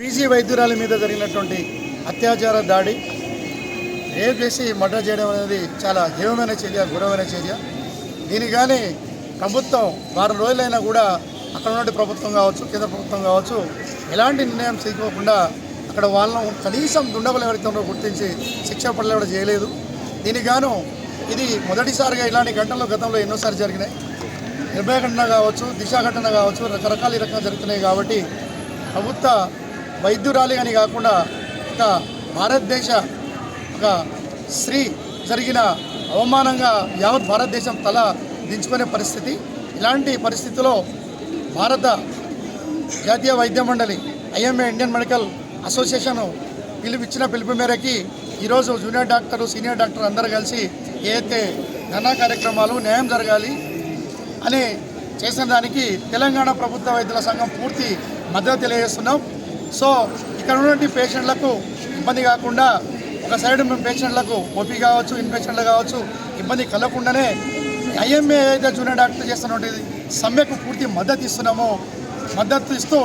PG వైద్యురాలి మీద జరిగినటువంటి అత్యాచార దాడి రేప్ చేసి మర్డర్ చేయడం అనేది చాలా హీవమైన చర్య ఘోరమైన చర్య. దీనికి కానీ ప్రభుత్వం వారం రోజులైనా కూడా అక్కడ నుండి ప్రభుత్వం కావచ్చు కేంద్ర ప్రభుత్వం కావచ్చు ఎలాంటి నిర్ణయం తీసుకోకుండా అక్కడ వాళ్ళను కనీసం దుండగులు ఎవరితో గుర్తించి శిక్ష పడలే కూడా చేయలేదు. దీనికి గాను ఇది మొదటిసారిగా ఇలాంటి ఘటనలు గతంలో ఎన్నోసార్లు జరిగినాయి. నిర్భయ ఘటన కావచ్చు దిశ ఘటన కావచ్చు రకరకాల ఈ రకంగా జరుగుతున్నాయి కాబట్టి ప్రభుత్వ వైద్యురాలి అని కాకుండా ఒక భారతదేశ ఒక స్త్రీ జరిగిన అవమానంగా యావత్ భారతదేశం తల దించుకునే పరిస్థితి. ఇలాంటి పరిస్థితిలో భారత జాతీయ వైద్య మండలి ఐఎంఏ ఇండియన్ మెడికల్ అసోసియేషన్ పిలుపుచ్చిన పిలుపు మేరకి ఈరోజు జూనియర్ డాక్టర్ సీనియర్ డాక్టర్ అందరూ కలిసి ఏదైతే ధనా కార్యక్రమాలు న్యాయం జరగాలి అని చేసిన దానికి తెలంగాణ ప్రభుత్వ వైద్యుల సంఘం పూర్తి మద్దతు తెలియజేస్తున్నాం. సో ఇక్కడ ఉన్నటువంటి పేషెంట్లకు ఇబ్బంది కాకుండా ఒక సైడ్ మేము పేషెంట్లకు ఓపీ కావచ్చు ఇన్ఫెక్షన్లు కావచ్చు ఇబ్బంది కలగకుండానే ఐఎంఏ ఏదైతే జూనియర్ డాక్టర్ చేస్తున్నటువంటి సమ్మెకు పూర్తి మద్దతు ఇస్తున్నామో మద్దతు ఇస్తూ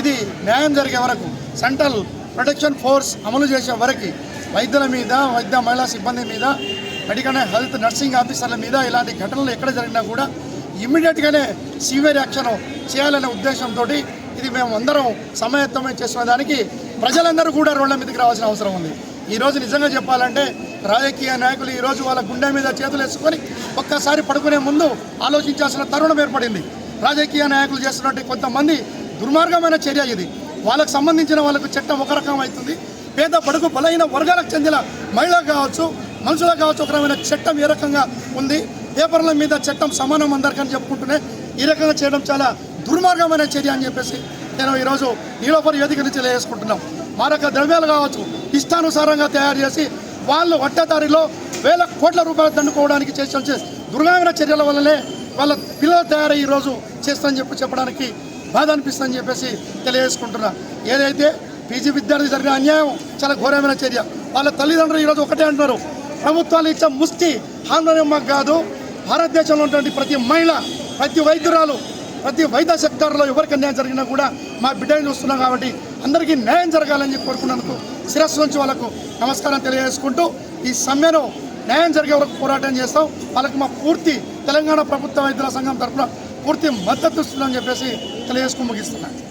ఇది న్యాయం జరిగే వరకు సెంట్రల్ ప్రొటెక్షన్ ఫోర్స్ అమలు చేసే వరకు వైద్యుల మీద వైద్య మహిళా సిబ్బంది మీద మెడికల్ హెల్త్ నర్సింగ్ ఆఫీసర్ల మీద ఇలాంటి ఘటనలు ఎక్కడ జరిగినా కూడా ఇమ్మీడియట్గానే సివియర్ యాక్షన్ చేయాలనే ఉద్దేశంతో ఇది మేము అందరం సమాయత్తమై చేసిన దానికి ప్రజలందరూ కూడా రోడ్ల మీదకి రావాల్సిన అవసరం ఉంది. ఈరోజు నిజంగా చెప్పాలంటే రాజకీయ నాయకులు ఈరోజు వాళ్ళ గుండె మీద చేతులు వేసుకొని ఒక్కసారి పడుకునే ముందు ఆలోచించాల్సిన తరుణం ఏర్పడింది. రాజకీయ నాయకులు చేస్తున్నట్టు కొంతమంది దుర్మార్గమైన చర్య ఇది. వాళ్ళకు సంబంధించిన వాళ్ళకు చట్టం ఒక రకం అవుతుంది. పేద పడుగు బలహీన వర్గాలకు చెందిన మహిళలకు కావచ్చు మనుషులకు కావచ్చు ఒక రకమైన చట్టం ఏ రకంగా ఉంది. పేపర్ల మీద చట్టం సమానం అందరికని చెప్పుకుంటూనే ఈ రకంగా చేయడం చాలా దుర్మార్గమైన చర్య అని చెప్పేసి నేను ఈరోజు నీలోపరి వేదిక నుంచి తెలియజేసుకుంటున్నాం మరొక ద్రవ్యాలు కావచ్చు ఇష్టానుసారంగా తయారు చేసి వాళ్ళు వడ్డదారిలో వేల కోట్ల రూపాయలు దండుకోవడానికి చేసిన దుర్గామైన చర్యల వల్లనే వాళ్ళ పిల్లలు తయారై ఈరోజు చేస్తానని చెప్పి చెప్పడానికి బాధ అనిపిస్తుందని చెప్పేసి తెలియజేసుకుంటున్నా. ఏదైతే పీజీ విద్యార్థి జరిగిన అన్యాయం చాలా ఘోరమైన చర్య. వాళ్ళ తల్లిదండ్రులు ఈరోజు ఒకటే అంటున్నారు. ప్రభుత్వాలు ఇచ్చే ముష్టి ఆందోళన మాకు కాదు. భారతదేశంలో ఉన్నటువంటి ప్రతి మహిళ ప్రతి వైద్యురాలు ప్రతి వైద్య సెక్టార్లో ఎవరికి అన్యాయం జరిగినా కూడా మా బిడ్డని చూస్తున్నాం కాబట్టి అందరికీ న్యాయం జరగాలని చెప్పి కోరుకున్నందుకు శిరస్సు నుంచి వాళ్ళకు నమస్కారం తెలియజేసుకుంటూ ఈ సమ్మెను న్యాయం జరిగే వరకు పోరాటం చేస్తాం. వాళ్ళకి మా పూర్తి తెలంగాణ ప్రభుత్వ వైద్యుల సంఘం తరఫున పూర్తి మద్దతు ఇస్తుందని చెప్పేసి తెలియజేసుకుని ముగిస్తున్నాను